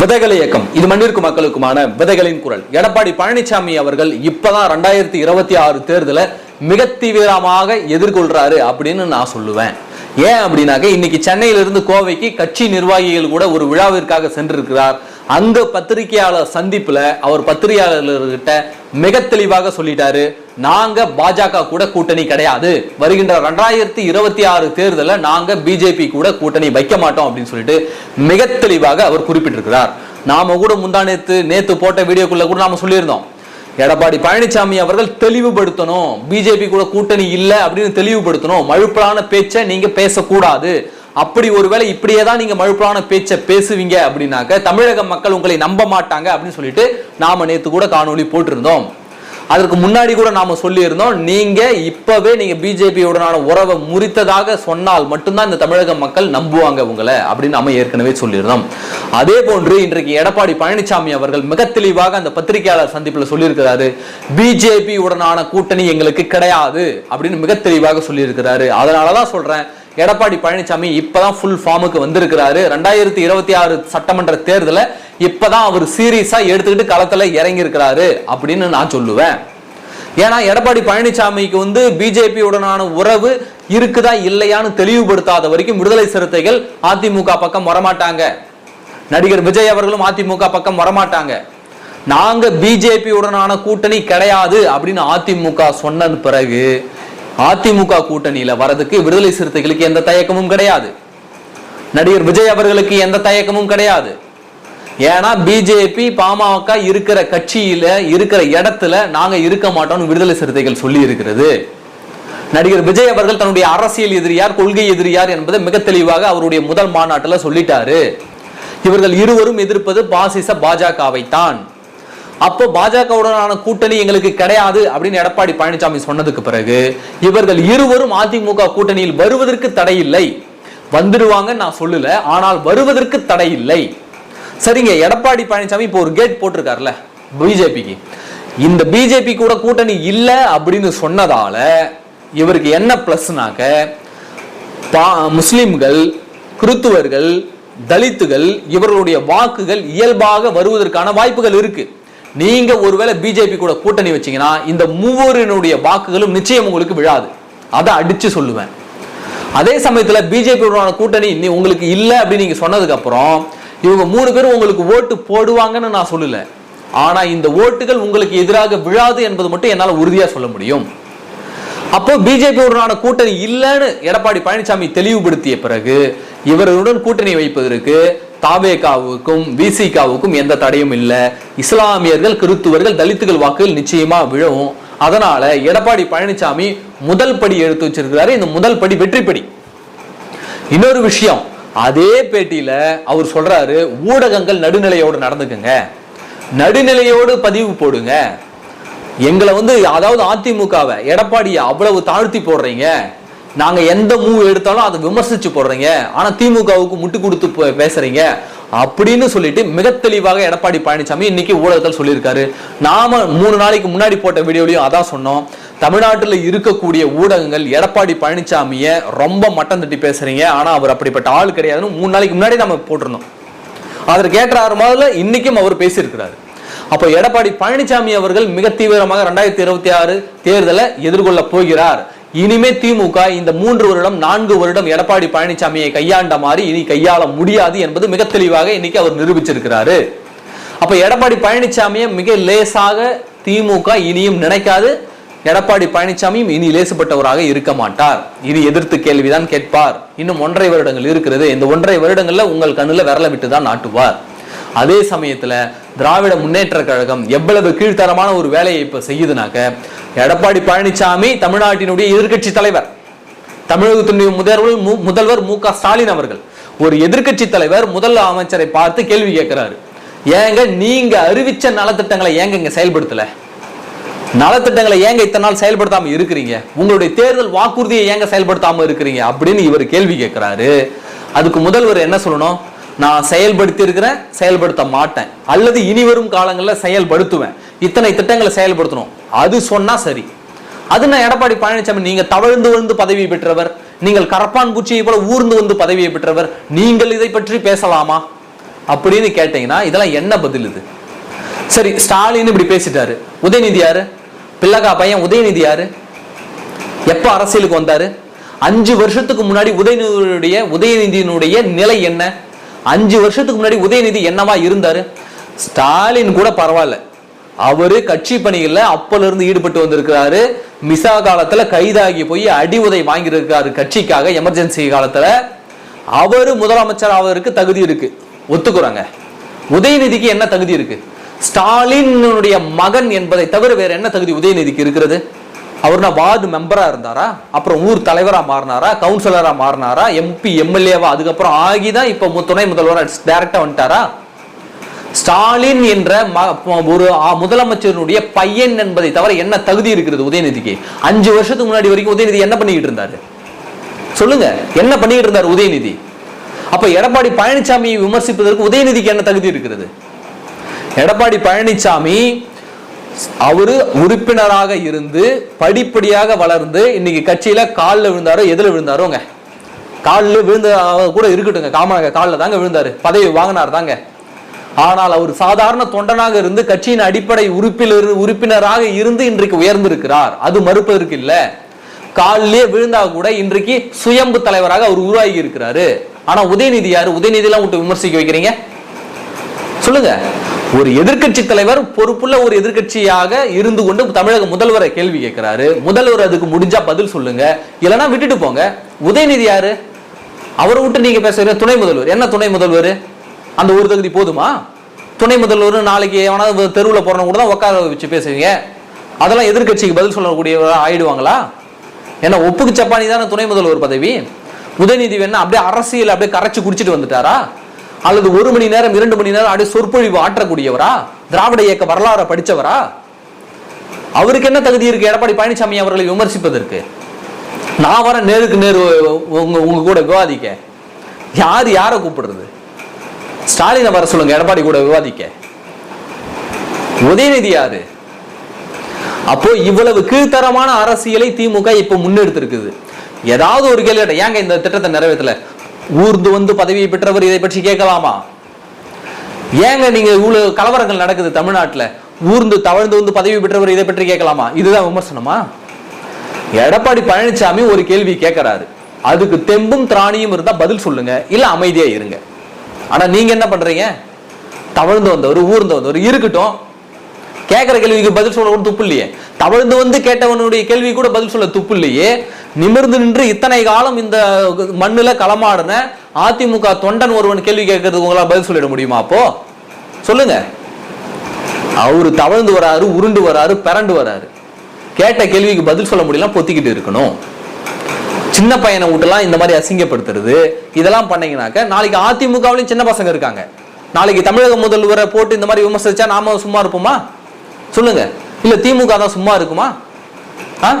விதைகள் இயக்கம். இது மண்ணிற்கு மக்களுக்குமான விதைகளின் குரல். எடப்பாடி பழனிசாமி அவர்கள் இப்பதான் ரெண்டாயிரத்தி இருபத்தி ஆறு தேர்தலை மிக தீவிரமாக எதிர்கொள்றாரு அப்படின்னு நான் சொல்லுவேன். ஏன் அப்படின்னாக்க இன்னைக்கு சென்னையிலிருந்து கோவைக்கு கட்சி நிர்வாகிகள் கூட ஒரு விழாவிற்காக சென்றிருக்கிறார். அங்க பத்திரிகையாளர் சந்திப்புல அவர் பத்திரிகையாளர்கிட்ட மிக தெளிவாக சொல்லிட்டாரு நாங்க பாஜக கூட கூட்டணி கிடையாது. வருகின்ற ரெண்டாயிரத்தி இருபத்தி ஆறு தேர்தலில் நாங்க பிஜேபி கூட கூட்டணி வைக்க மாட்டோம் அப்படின்னு சொல்லிட்டு மிக தெளிவாக அவர் குறிப்பிட்டிருக்கிறார். நாம கூட முந்தா நேத்து நேத்து போட்ட வீடியோக்குள்ள கூட நாம சொல்லியிருந்தோம். எடப்பாடி பழனிசாமி அவர்கள் தெளிவுபடுத்தணும். பிஜேபி கூட கூட்டணி இல்லை அப்படின்னு தெளிவுபடுத்தணும். மழுப்பலான பேச்சை நீங்க பேசக்கூடாது. அப்படி ஒருவேளை இப்படியே தான் நீங்க மழுப்பலான பேச்சை பேசுவீங்க அப்படின்னாக்க தமிழக மக்கள் உங்களை நம்ப மாட்டாங்க அப்படின்னு சொல்லிட்டு நாம நேத்து கூட காணொளி போட்டிருந்தோம். அதற்கு முன்னாடி கூட நாம சொல்லியிருந்தோம் நீங்க இப்பவே நீங்க பிஜேபியுடனான உறவை முறித்ததாக சொன்னால் மட்டும்தான் இந்த தமிழக மக்கள் நம்புவாங்க உங்களை அப்படின்னு நம்ம ஏற்கனவே சொல்லியிருந்தோம். அதே போன்று இன்றைக்கு எடப்பாடி பழனிசாமி அவர்கள் மிக தெளிவாக அந்த பத்திரிகையாளர் சந்திப்பில் சொல்லியிருக்கிறாரு பிஜேபி உடனான கூட்டணி எங்களுக்கு கிடையாது அப்படின்னு மிக தெளிவாக சொல்லியிருக்கிறாரு. அதனாலதான் சொல்றேன் எடப்பாடி பழனிசாமி இப்பதான் ஃபுல் ஃபார்முக்கு வந்திருக்கிறாரு. ரெண்டாயிரத்தி இருபத்தி ஆறு சட்டமன்ற தேர்தலை இப்பதான் அவர் சீரியஸா எடுத்துக்கிட்டு களத்துல இறங்கி இருக்கிறாரு அப்படின்னு நான் சொல்லுவேன். ஏன்னா எடப்பாடி பழனிசாமிக்கு வந்து பிஜேபி உடனான உறவு இருக்குதா இல்லையான்னு தெளிவுபடுத்தாத வரைக்கும் விடுதலை சிறுத்தைகள் அதிமுக பக்கம் வரமாட்டாங்க. நடிகர் விஜய் அவர்களும் அதிமுக பக்கம் வரமாட்டாங்க. நாங்க பிஜேபி உடனான கூட்டணி கிடையாது அப்படின்னு அதிமுக சொன்ன பிறகு அதிமுக கூட்டணியில வரதுக்கு விடுதலை சிறுத்தைகளுக்கு எந்த தயக்கமும் கிடையாது. நடிகர் விஜய் அவர்களுக்கு எந்த தயக்கமும் கிடையாது. ஏன்னா பிஜேபி பாமக இருக்கிற கட்சியில இருக்கிற இடத்துல நாங்க இருக்க மாட்டோம்னு விடுதலை சிறுத்தைகள் சொல்லி இருக்கிறது. நடிகர் விஜய் அவர்கள் தன்னுடைய அரசியல் எதிரியார் கொள்கை எதிரியார் என்பதை மிக தெளிவாக அவருடைய முதல் மாநாட்டில் சொல்லிட்டாரு. இவர்கள் இருவரும் எதிர்ப்பது பாசிச பாஜகவை தான் அப்போ பாஜகவுடனான கூட்டணி எங்களுக்கு கிடையாது அப்படின்னு எடப்பாடி பழனிசாமி சொன்னதுக்கு பிறகு இவர்கள் இருவரும் அதிமுக கூட்டணியில் வருவதற்கு தடை இல்லை வந்துடுவாங்கன்னு நான் சொல்லல ஆனால் வருவதற்கு தடை இல்லை சரிங்க எடப்பாடி பழனிசாமி இப்போ ஒரு கேட் போட்டிருக்காருல்ல பிஜேபிக்கு. இந்த பிஜேபி கூட கூட்டணி இல்லை அப்படின்னு சொன்னதால இவருக்கு என்ன பிளஸ்னாக்க பா- முஸ்லிம்கள் கிறித்துவர்கள் தலித்துகள் இவர்களுடைய வாக்குகள் இயல்பாக வருவதற்கான வாய்ப்புகள் இருக்குது நீங்க ஒருவேளை பிஜேபி கூட கூட்டணி வச்சீங்கன்னா இந்த மூவரினுடைய வாக்குகளும் நிச்சயம் உங்களுக்கு விழாது. அதை அடிச்சு சொல்லுவேன். அதே சமயத்துல பிஜேபியோட கூட்டணி நீ உங்களுக்கு இல்லை அப்படின்னு நீங்க சொன்னதுக்கு அப்புறம் இவங்க மூணு பேரும் உங்களுக்கு ஓட்டு போடுவாங்கன்னு நான் சொல்லல. ஆனா இந்த ஓட்டுகள் உங்களுக்கு எதிராக விழாது என்பது மட்டும் என்னால உறுதியா சொல்ல முடியும். அப்போ பிஜேபியுடனான கூட்டணி இல்லைன்னு எடப்பாடி பழனிசாமி தெளிவுபடுத்திய பிறகு இவர்களுடன் கூட்டணி வைப்பதற்கு தாவேகாவுக்கும் விசிகாவுக்கும் எந்த தடையும் இல்லை. இஸ்லாமியர்கள் கிறித்துவர்கள் தலித்துகள் வாக்குகள் நிச்சயமா விழவும். அதனால எடப்பாடி பழனிசாமி முதல் படி எடுத்து வச்சிருக்கிறாரு. இந்த முதல் படி வெற்றி படி. இன்னொரு விஷயம் அதே பேட்டியில அவர் சொல்றாரு ஊடகங்கள் நடுநிலையோடு நடந்துக்குங்க. நடுநிலையோடு பதிவு போடுங்க. எங்களை வந்து அதாவது அதிமுகவை எடப்பாடியை அவ்வளவு தாழ்த்தி போடுறீங்க. நாங்க எந்த மூவ் எடுத்தாலும் அதை விமர்சிச்சு போடுறீங்க. ஆனா திமுகவுக்கு முட்டு கொடுத்து பேசுறீங்க. அப்படின்னு சொல்லிட்டு மிக தெளிவாக எடப்பாடி பழனிசாமி இன்னைக்கு ஊடகத்தில் சொல்லியிருக்காரு. நாம மூணு நாளைக்கு முன்னாடி போட்ட வீடியோலையும் அதான் சொன்னோம். தமிழ்நாட்டில் இருக்கக்கூடிய ஊடகங்கள் எடப்பாடி பழனிசாமியை ரொம்ப மட்டம் தட்டி பேசுறீங்க. ஆனா அவர் அப்படிப்பட்ட ஆள் கிடையாதுன்னு மூணு நாளைக்கு முன்னாடி நம்ம போட்டிருந்தோம். அதற்கு ஏற்ற ஆறு மாதத்துல இன்னைக்கும் அவர் பேசியிருக்கிறாரு. அப்போ எடப்பாடி பழனிசாமி அவர்கள் மிக தீவிரமாக ரெண்டாயிரத்தி இருபத்தி ஆறு தேர்தலை எதிர்கொள்ள போகிறார். இனிமே திமுக இந்த மூன்று வருடம் நான்கு வருடம் எடப்பாடி பழனிசாமியை கையாண்ட மாதிரி இனி கையாள முடியாது என்பது மிக தெளிவாக இன்னைக்கு அவர் நிரூபிச்சிருக்கிறாரு. அப்ப எடப்பாடி பழனிசாமியை மிக லேசாக திமுக இனியும் நினைக்காது எடப்பாடி பழனிசாமியும் இனி லேசுப்பட்டவராக இருக்க மாட்டார். இனி எதிர்த்து கேள்விதான் கேட்பார். இன்னும் ஒன்றரை வருடங்கள் இருக்கிறது. இந்த ஒன்றரை வருடங்கள்ல உங்கள் கண்ணுல விரல விட்டு தான் நாட்டுவார். அதே சமயத்துல திராவிட முன்னேற்ற கழகம் எவ்வளவு கீழ்த்தரமான ஒரு வேலையை இப்ப செய்யுதுனாக்க எடப்பாடி பழனிசாமி தமிழ்நாட்டினுடைய எதிர்கட்சி தலைவர் தமிழகத்தினுடைய முதல்வர் மு- முதல்வர் மு க ஸ்டாலின் அவர்கள் ஒரு எதிர்க்கட்சி தலைவர் முதல் அமைச்சரை பார்த்து கேள்வி கேட்கிறாரு. ஏங்க நீங்க அறிவிச்ச நலத்திட்டங்களை ஏங்க இங்க செயல்படுத்தல? நலத்திட்டங்களை ஏங்க இத்தனை நாள் செயல்படுத்தாம இருக்கிறீங்க? உங்களுடைய தேர்தல் வாக்குறுதியை ஏங்க செயல்படுத்தாம இருக்கிறீங்க? அப்படின்னு இவர் கேள்வி கேட்கிறாரு. அதுக்கு முதல்வர் என்ன சொல்லணும்? நான் செயல்படுத்தி இருக்கிறேன் செயல்படுத்த மாட்டேன். அல்லது இனி வரும் காலங்களில் செயல்படுத்துவேன். இத்தனை திட்டங்களை செயல்படுத்தணும். அது சொன்னால் சரி. அது நான் எடப்பாடி பழனிசாமி நீங்கள் தவழ்ந்து வந்து பதவி பெற்றவர் நீங்கள் கரப்பான் பூச்சியை போல ஊர்ந்து வந்து பதவியை பெற்றவர் நீங்கள் இதை பற்றி பேசலாமா? அப்படின்னு கேட்டீங்கன்னா இதெல்லாம் என்ன பதில் இது? சரி ஸ்டாலின் இப்படி பேசிட்டாரு. உதயநிதி யாரு? பிள்ளகா பையன் உதயநிதி யாரு? எப்போ அரசியலுக்கு வந்தாரு? அஞ்சு வருஷத்துக்கு முன்னாடி உதயநிதியுடைய உதயநிதியினுடைய நிலை என்ன? அஞ்சு வருஷத்துக்கு முன்னாடி உதயநிதி என்னவா இருந்தாரு? ஸ்டாலின் கூட பரவாயில்ல. அவரு கட்சி பணிகள்ல அப்பல இருந்து ஈடுபட்டு வந்திருக்கிறாரு. மிசா காலத்துல கைதாகி போய் அடி உதை வாங்கியிருக்காரு கட்சிக்காக எமர்ஜென்சி காலத்துல. அவரு முதலமைச்சர் அவருக்கு தகுதி இருக்கு. ஒத்துக்குறாங்க. உதயநிதிக்கு என்ன தகுதி இருக்கு? ஸ்டாலினுடைய மகன் என்பதை தவிர வேற என்ன தகுதி உதயநிதிக்கு இருக்கிறது? அவர்னா வார்டு மெம்பராக இருந்தாரா? அப்புறம் ஊர் தலைவராக மாறினாரா? கவுன்சிலராக மாறினாரா? எம்பி எம்எல்ஏவா அதுக்கப்புறம் ஆகிதான் தான் இப்போ துணை முதல்வராக டைரக்டாக வந்துட்டாரா? ஸ்டாலின் என்ற ஒரு முதலமைச்சருடைய பையன் என்பதை தவிர என்ன தகுதி இருக்கிறது உதயநிதிக்கு? அஞ்சு வருஷத்துக்கு முன்னாடி வரைக்கும் உதயநிதி என்ன பண்ணிக்கிட்டு இருந்தாரு? சொல்லுங்க என்ன பண்ணிக்கிட்டு இருந்தார் உதயநிதி? அப்ப எடப்பாடி பழனிசாமியை விமர்சிப்பதற்கு உதயநிதிக்கு என்ன தகுதி இருக்கிறது? எடப்பாடி பழனிசாமி அவரு உறுப்பினராக இருந்து படிப்படியாக வளர்ந்து இன்னைக்கு கட்சியில காலில் விழுந்தாரோ எதுல விழுந்தாரோங்க காலில் விழுந்த கூட இருக்கட்டுங்க காமனாக காலில் தாங்க விழுந்தாரு. பதவி வாங்கினார் தாங்க. ஆனால் அவர் சாதாரண தொண்டனாக இருந்து கட்சியின் அடிப்படை உறுப்பினர் உறுப்பினராக இருந்து இன்றைக்கு உயர்ந்திருக்கிறார். அது மறுப்பதற்கு இல்ல. காலிலே விழுந்தா கூட இன்றைக்கு சுயம்பு தலைவராக அவர் உருவாகி இருக்கிறாரு. ஆனா உதயநிதி யாரு? உதயநிதி எல்லாம் விட்டு விமர்சிக்க வைக்கிறீங்க? சொல்லுங்க. ஒரு எதிர்க்கட்சி தலைவர் பொறுப்புள்ள ஒரு எதிர்க்கட்சியாக இருந்து கொண்டு தமிழக முதல்வரை கேள்வி கேட்கிறாரு. முதல்வர் அதுக்கு முடிஞ்சா பதில் சொல்லுங்க. இல்லைன்னா விட்டுட்டு போங்க. உதயநிதி யாரு? அவரை விட்டு நீங்க பேசுறீங்க. துணை முதல்வர். என்ன துணை முதல்வர்? அந்த ஒரு தகுதி போதுமா? துணை முதல்வர் நாளைக்கு எவனாவது தெருவில் போறவங்க கூட தான் உட்கார வச்சு பேசுவீங்க. அதெல்லாம் எதிர்க்கட்சிக்கு பதில் சொல்லக்கூடியவரா ஆயிடுவாங்களா? ஏன்னா ஒப்புக்கு சப்பானி தானே துணை முதல்வர் பதவி? உதயநிதி வேணா அப்படியே அரசியல் அப்படியே கரைச்சு குடிச்சிட்டு வந்துட்டாரா? அல்லது ஒரு மணி நேரம் இரண்டு மணி நேரம் அப்படியே சொற்பொழிவு ஆற்றக்கூடியவரா? திராவிட இயக்க வரலாறை படிச்சவரா? அவருக்கு என்ன தகுதி இருக்கு? எடப்பாடி பழனிசாமி அவர்களை விமர்சிப்பதற்கு. நான் வர நேருக்கு நேரு உங்க உங்க கூட விவாதிக்க. யார் யாரை கூப்பிடுறது? ஸ்டாலினை வர சொல்லுங்க எடப்பாடி கூட விவாதிக்க. உதயநிதி யாரு? அப்போ இவ்வளவு கீழ்த்தரமான அரசியலை திமுக இப்ப முன்னெடுத்திருக்குது. ஏதாவது ஒரு கேள்வி ஏங்க இந்த திட்டத்தை நிறைவேற்றல? ஊர்ந்து வந்து பதவியை பெற்றவர் இதை பற்றி கேட்கலாமா? ஏங்க நீங்க இவ்வளவு கலவரங்கள் நடக்குது தமிழ்நாட்டில்? ஊர்ந்து தவழ்ந்து வந்து பதவி பெற்றவர் இதை பற்றி கேட்கலாமா? இதுதான் விமர்சனமா? எடப்பாடி பழனிசாமி ஒரு கேள்வி கேட்கறாரு. அதுக்கு தெம்பும் திராணியும் இருந்தா பதில் சொல்லுங்க இல்ல அமைதியா இருங்க. ஆனா நீங்க என்ன பண்றீங்க? தவழ்ந்து வந்தவர் ஊர்ந்து வந்தவர் இருக்கட்டும். கேட்குற கேள்விக்கு பதில் சொல்ல கூட துப்பு இல்லையே. தவழ்ந்து வந்து கேட்டவனுடைய கேள்வி கூட பதில் சொல்ல துப்பு இல்லையே. நிமிர்ந்து நின்று இத்தனை காலம் இந்த மண்ணில் களமாடின அதிமுக தொண்டன் ஒருவன் கேள்வி கேட்கறதுக்கு உங்களால் பதில் சொல்லிட முடியுமா அப்போ? சொல்லுங்க. அவரு தவழ்ந்து வராரு உருண்டு வராரு பிறண்டு வராரு. கேட்ட கேள்விக்கு பதில் சொல்ல முடியல பொத்திக்கிட்டு இருக்கணும். சின்ன பையனை விட்டுலாம் இந்த மாதிரி அசிங்கப்படுத்துறது இதெல்லாம் பண்ணீங்கனாக்க நாளைக்கு அதிமுகவிலையும் சின்ன பசங்க இருக்காங்க. நாளைக்கு தமிழக முதல்வரை போட்டு இந்த மாதிரி விமர்சிச்சா நாம சும்மா இருப்போமா? சொல்லுங்க. இல்ல திமுக தான் சும்மா இருக்குமா? ஆ?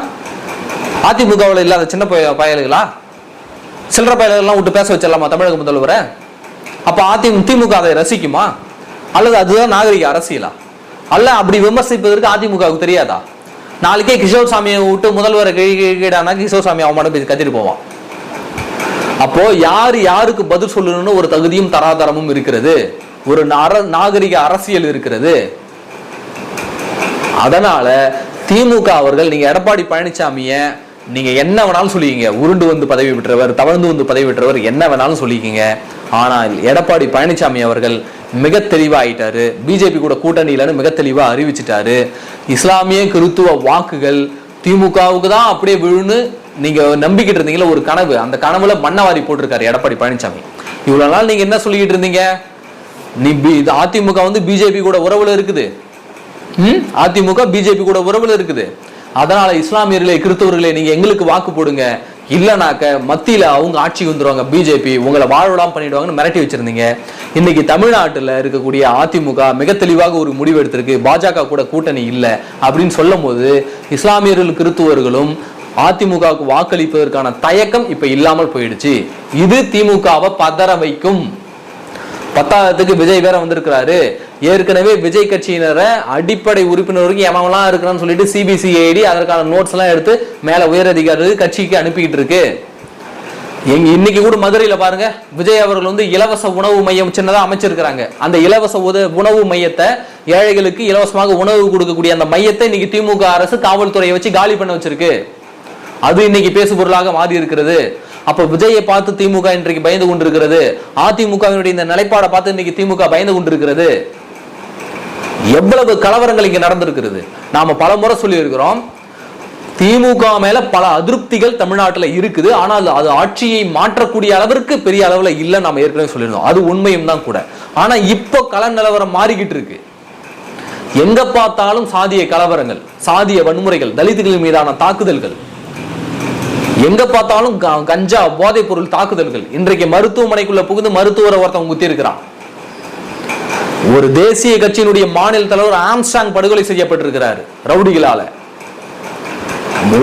அதிமுகவில் இல்லாத சின்ன பய பயல்களா? சில்லற பயல்கள்லாம் விட்டு பேச வச்சிடலாமா தமிழக முதல்வரை? அப்ப அதிமுக திமுக அதை ரசிக்குமா? அல்லது அதுதான் நாகரிக அரசியலா? அல்ல அப்படி விமர்சிப்பதற்கு அதிமுகவுக்கு தெரியாதா? நாளைக்கே கிஷோர் சாமியை விட்டு முதல்வரை கீழானா கிஷோர் சாமி அவன் மட்டும் பேசி கத்திட்டு போவான். அப்போ யார் யாருக்கு பதில் சொல்லணும்னு ஒரு தகுதியும் தராதரமும் இருக்கிறது? ஒரு நாகரிக அரசியல் இருக்கிறது. அதனால திமுக அவர்கள் நீங்க எடப்பாடி பழனிசாமிய நீங்க என்ன வேணாலும் சொல்லிக்கிங்க. உருண்டு வந்து பதவி பெற்றவர் தவழ்ந்து வந்து பதவி பெற்றவர் என்ன வேணாலும் சொல்லிக்கிங்க. ஆனால் எடப்பாடி பழனிசாமி அவர்கள் மிக தெளிவாயிட்டாரு. பிஜேபி கூட கூட்டணியிலன்னு மிக தெளிவா அறிவிச்சிட்டாரு. இஸ்லாமிய கிறித்துவ வாக்குகள் திமுகவுக்கு தான் அப்படியே விழுன்னு நீங்க நம்பிக்கிட்டு இருந்தீங்களா ஒரு கனவு. அந்த கனவுல மண்ணவாரி போட்டிருக்காரு எடப்பாடி பழனிசாமி இவ்வளவு நாள் நீங்க என்ன சொல்லிக்கிட்டு இருந்தீங்க? நீ பி- இது அதிமுக வந்து பிஜேபி கூட உறவுல இருக்குது. அதிமுக பிஜேபி கூட உறவுல இருக்குது. அதனால இஸ்லாமியர்களே கிறிஸ்தவர்களே நீங்க எங்களுக்கு வாக்கு போடுங்க. இல்லைனாக்க மத்தியில் அவங்க ஆட்சிக்கு வந்துருவாங்க பிஜேபி. உங்களை வாழ்விடாம பண்ணிடுவாங்கன்னு மிரட்டி வச்சிருந்தீங்க. இன்னைக்கு தமிழ்நாட்டில் இருக்கக்கூடிய அதிமுக மிக தெளிவாக ஒரு முடிவு எடுத்திருக்கு. பாஜக கூட கூட்டணி இல்லை அப்படின்னு சொல்லும் போது இஸ்லாமியர்கள் கிறிஸ்துவர்களும் அதிமுகவுக்கு வாக்களிப்பதற்கான தயக்கம் இப்போ இல்லாமல் போயிடுச்சு. இது திமுகவை பதற வைக்கும். பத்தாவதுக்கு விஜய் வேற வந்திருக்கிறாரு. ஏற்கனவே விஜய் கட்சியினரை அடிப்படை உறுப்பினருக்கு எவன்லாம் இருக்கிறான்னு சொல்லிட்டு சிபிசிஐடி அதற்கான நோட்ஸ் எல்லாம் எடுத்து மேல உயர் அதிகாரி கட்சிக்கு அனுப்பிக்கிட்டு இருக்கு. எங்க இன்னைக்கு கூட மதுரையில பாருங்க விஜய் அவர்கள் வந்து இலவச உணவு மையம் சின்னதாக அமைச்சிருக்கிறாங்க. அந்த இலவச உணவு மையத்தை ஏழைகளுக்கு இலவசமாக உணவு கொடுக்கக்கூடிய அந்த மையத்தை இன்னைக்கு திமுக அரசு காவல்துறையை வச்சு காலி பண்ண வச்சிருக்கு. அது இன்னைக்கு பேசு பொருளாக மாறி இருக்கிறது. அப்ப விஜயை பார்த்து திமுக இன்றைக்கு பயந்து கொண்டிருக்கிறது. அதிமுகவினுடைய இந்த நிலைப்பாடை பார்த்து இன்னைக்கு திமுக பயந்து கொண்டிருக்கிறது. எவ்வளவு கலவரங்கள் இங்க நடந்திருக்கிறது? நாம பல முறை சொல்லியிருக்கிறோம். திமுக மேல பல அதிருப்திகள் தமிழ்நாட்டுல இருக்குது. ஆனால் அது ஆட்சியை மாற்றக்கூடிய அளவிற்கு பெரிய அளவுல இல்ல நாம ஏற்கனவே சொல்லியிருந்தோம். அது உண்மையும் தான் கூட. ஆனா இப்போ கள நிலவரம் மாறிக்கிட்டு இருக்கு. எங்க பார்த்தாலும் சாதிய கலவரங்கள் சாதிய வன்முறைகள் தலித்துகள் மீதான தாக்குதல்கள். எங்க பார்த்தாலும் க- கஞ்சா போதைப் பொருள் தாக்குதல்கள். இன்றைக்கு மருத்துவமனைக்குள்ள புகுந்து மருத்துவரை ஒருத்தவங்க குத்தி இருக்கிறான் ஒரு தேசிய கட்சியினுடைய மாநில தலைவர் ஆம்ஸ்டாங் படுகொலை செய்யப்பட்டிருக்கிறார் ரவுடிகளால.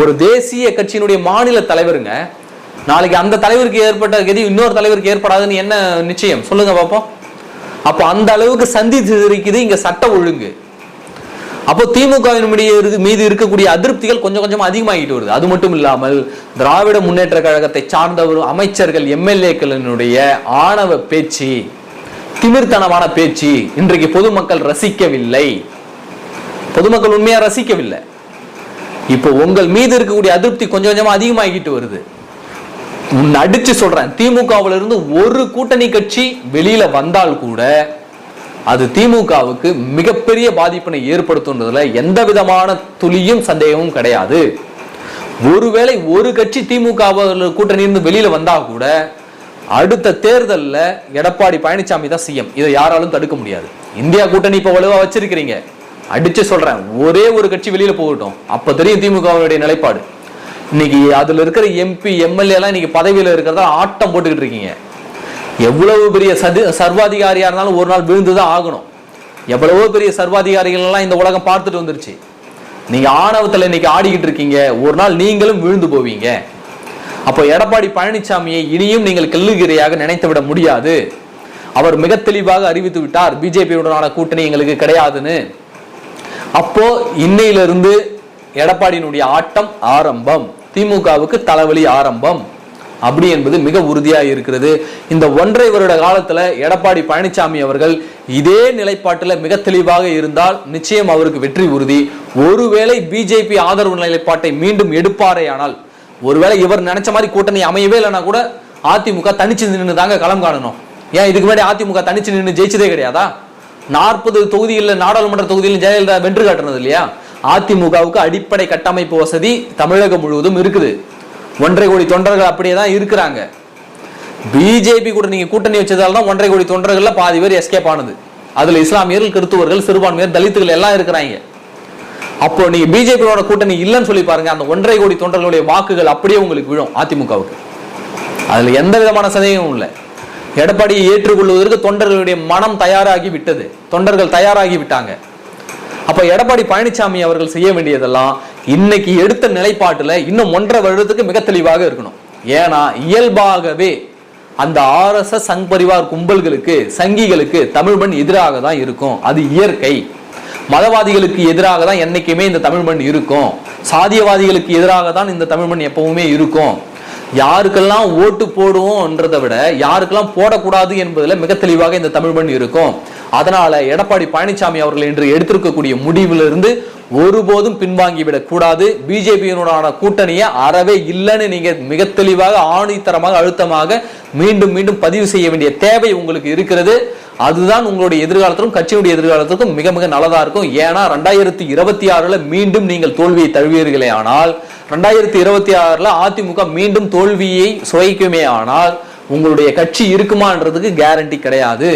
ஒரு தேசிய கட்சியினுடைய மாநில தலைவருங்க நாளைக்கு அந்த தலைவருக்கு ஏற்பட்ட கதி இன்னொரு தலைவருக்கு ஏற்படாதுன்னு என்ன நிச்சயம்? சொல்லுங்க பாப்போம். அப்போ அந்த அளவுக்கு சந்தித்து சிதறிக்குது இங்க சட்ட ஒழுங்கு. அப்போ திமுகவின் மீது இருக்கக்கூடிய அதிருப்திகள் கொஞ்சம் கொஞ்சம் அதிகமாகிட்டு வருது. அது மட்டும் இல்லாமல் திராவிட முன்னேற்ற கழகத்தை சார்ந்தவர் அமைச்சர்கள் எம்எல்ஏக்களினுடைய ஆணவ பேச்சு திமிர்த்தனமான பேச்சு இன்றைக்கு பொதுமக்கள் ரசிக்கவில்லை. பொதுமக்கள் உண்மையா ரசிக்கவில்லை. இப்போ உங்கள் மீது இருக்கக்கூடிய அதிருப்தி கொஞ்சம் கொஞ்சமா அதிகமாகிட்டு வருது. உன்னை அடிச்சு சொல்றேன் திமுகவுல இருந்து ஒரு கூட்டணி கட்சி வெளியில வந்தால் கூட அது திமுகவுக்கு மிகப்பெரிய பாதிப்பினை ஏற்படுத்துன்றதுல எந்த விதமான துளியும் சந்தேகமும் கிடையாது. ஒருவேளை ஒரு கட்சி திமுக கூட்டணி இருந்து வெளியில வந்தா கூட அடுத்த தேர்தலில் எடப்பாடி பழனிசாமி தான் சிஎம் இதை யாராலும் தடுக்க முடியாது. இந்தியா கூட்டணி இப்போ வலுவாக வச்சிருக்கிறீங்க. அடிச்சு சொல்றேன் ஒரே ஒரு கட்சி வெளியில போகட்டும். அப்ப தெரியும் திமுகவுடைய நிலைப்பாடு. இன்னைக்கு அதுல இருக்கிற எம்பி எம்எல்ஏ எல்லாம் இன்னைக்கு பதவியில இருக்கிறதா ஆட்டம் போட்டுக்கிட்டு இருக்கீங்க. எவ்வளவு பெரிய சது சர்வாதிகாரியா இருந்தாலும் ஒரு நாள் விழுந்துதான் ஆகணும். எவ்வளவோ பெரிய சர்வாதிகாரிகள் எல்லாம் இந்த உலகம் பார்த்துட்டு வந்துருச்சு. நீங்க ஆணவத்தில் இன்னைக்கு ஆடிக்கிட்டு இருக்கீங்க. ஒரு நாள் நீங்களும் விழுந்து போவீங்க. அப்போ எடப்பாடி பழனிசாமியை இனியும் நீங்கள் கெல்லுகிறையாக நினைத்து விட முடியாது. அவர் மிக தெளிவாக அறிவித்து விட்டார் பிஜேபியுடனான கூட்டணி எங்களுக்கு கிடையாதுன்னு. அப்போ இன்னையிலிருந்து எடப்பாடியினுடைய ஆட்டம் ஆரம்பம் திமுகவுக்கு தலைவலி ஆரம்பம். அப்படி என்பது மிக உறுதியாக இருக்கிறது. இந்த ஒன்றை வருட காலத்தில் எடப்பாடி பழனிசாமி அவர்கள் இதே நிலைப்பாட்டில் மிக தெளிவாக இருந்தால் நிச்சயம் அவருக்கு வெற்றி உறுதி. ஒருவேளை பிஜேபி ஆதரவு நிலைப்பாட்டை மீண்டும் எடுப்பாரேயானால் ஒருவேளை இவர் நினைச்ச மாதிரி கூட்டணி அமையவே இல்லைன்னா கூட அதிமுக தனிச்சு நின்று தாங்க களம் காணணும். ஏன் இதுக்கு முன்னாடி அதிமுக தனிச்சு நின்று ஜெயிச்சதே கிடையாதா? நாற்பது தொகுதிகளில் நாடாளுமன்ற தொகுதியில் ஜெயலலிதா வென்று காட்டுனது இல்லையா? அதிமுகவுக்கு அடிப்படை கட்டமைப்பு வசதி தமிழகம் முழுவதும் இருக்குது. ஒன்றரை கோடி தொண்டர்கள் அப்படியே தான் இருக்கிறாங்க. பிஜேபி கூட நீங்கள் கூட்டணி வச்சதால தான் ஒன்றரை கோடி தொண்டர்களில் பாதி பேர் எஸ்கேப் ஆனது. அதில் இஸ்லாமியர்கள் கிறிஸ்துவர்கள் சிறுபான்மையர் தலித்துகள் எல்லாம் இருக்கிறாங்க. அப்போ நீங்க பிஜேபியோட கூட்டணி இல்லைன்னு சொல்லி பாருங்க அந்த ஒன்றரை கோடி தொண்டர்களுடைய வாக்குகள் அப்படியே உங்களுக்கு விழும் அதிமுகவுக்கு. அதுல எந்த விதமான சந்தேகமும் இல்லை. எடப்பாடியை ஏற்றுக்கொள்வதற்கு தொண்டர்களுடைய மனம் தயாராகி விட்டது. தொண்டர்கள் தயாராகி விட்டாங்க. அப்ப எடப்பாடி பழனிசாமி அவர்கள் செய்ய வேண்டியதெல்லாம் இன்னைக்கு எடுத்த நிலைப்பாட்டுல இன்னும் ஒன்றரை வருடத்துக்கு மிக தெளிவாக இருக்கணும். ஏன்னா இயல்பாகவே அந்த ஆர்எஸ்எஸ் சங் பரிவார் கும்பல்களுக்கு சங்கிகளுக்கு தமிழ் மண் எதிராக தான் இருக்கும். அது இயற்கை. மதவாதிகளுக்கு எதிராக தான் என்றைக்குமே இந்த தமிழ் மண் இருக்கும். சாதியவாதிகளுக்கு எதிராக தான் இந்த தமிழ் மண் எப்பவுமே இருக்கும். யாருக்கெல்லாம் ஓட்டு போடுவோம்ன்றதை விட யாருக்கெல்லாம் போடக்கூடாது என்பதில் மிக தெளிவாக இந்த தமிழ் மண் இருக்கும். அதனால எடப்பாடி பழனிசாமி அவர்கள் இன்று எடுத்திருக்கக்கூடிய முடிவிலிருந்து ஒருபோதும் பின்வாங்கிவிடக் கூடாது. பிஜேபியினுடான கூட்டணியை அறவே இல்லைன்னு நீங்க மிக தெளிவாக ஆணித்தரமாக அழுத்தமாக மீண்டும் மீண்டும் பதிவு செய்ய வேண்டிய தேவை உங்களுக்கு இருக்கிறது. அதுதான் உங்களுடைய எதிர்காலத்திலும் கட்சியுடைய எதிர்காலத்திற்கும் மிக மிக நல்லதா இருக்கும். ஏன்னா ரெண்டாயிரத்தி இருபத்தி ஆறுல மீண்டும் நீங்கள் தோல்வியை தழுவீர்களே ஆனால் ரெண்டாயிரத்தி இருபத்தி ஆறுல அதிமுக மீண்டும் தோல்வியை சுவைக்குமே ஆனால் உங்களுடைய கட்சி இருக்குமான்றதுக்கு கேரண்டி கிடையாது.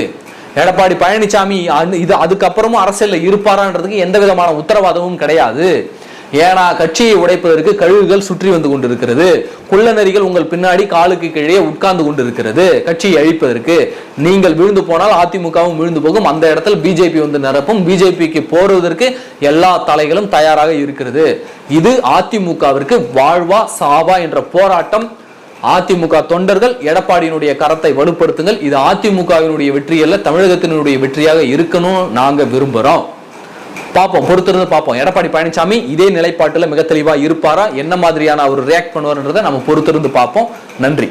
எடப்பாடி பழனிசாமி இது அதுக்கப்புறமும் அரசியலில் இருப்பாரான்றதுக்கு எந்த விதமான உத்தரவாதமும் கிடையாது. ஏன்னா கட்சியை உடைப்பதற்கு கழுகுகள் சுற்றி வந்து கொண்டிருக்கிறது. குள்ளநரிகள் உங்கள் பின்னாடி காலுக்கு கீழே உட்கார்ந்து கொண்டிருக்கிறது. கட்சியை அழிப்பதற்கு நீங்கள் விழுந்து போனால் அதிமுகவும் விழுந்து போகும். அந்த இடத்துல பிஜேபி வந்து நிரப்பும். பிஜேபிக்கு போடுவதற்கு எல்லா தலைகளும் தயாராக இருக்கிறது. இது அதிமுகவிற்கு வாழ்வா சாவா என்ற போராட்டம். அதிமுக தொண்டர்கள் எடப்பாடியினுடைய கரத்தை வலுப்படுத்துங்கள். இது அதிமுகவினுடைய வெற்றி அல்ல தமிழகத்தினுடைய வெற்றியாக இருக்கணும் நாங்க விரும்புறோம். பார்ப்போம் பொறுத்திருந்து பார்ப்போம் எடப்பாடி பழனிசாமி இதே நிலைப்பாட்டுல மிக தெளிவா இருப்பாரா? என்ன மாதிரியான அவர் ரியாக்ட் பண்ணுவார்ன்றதை நம்ம பொறுத்திருந்து பார்ப்போம் நன்றி.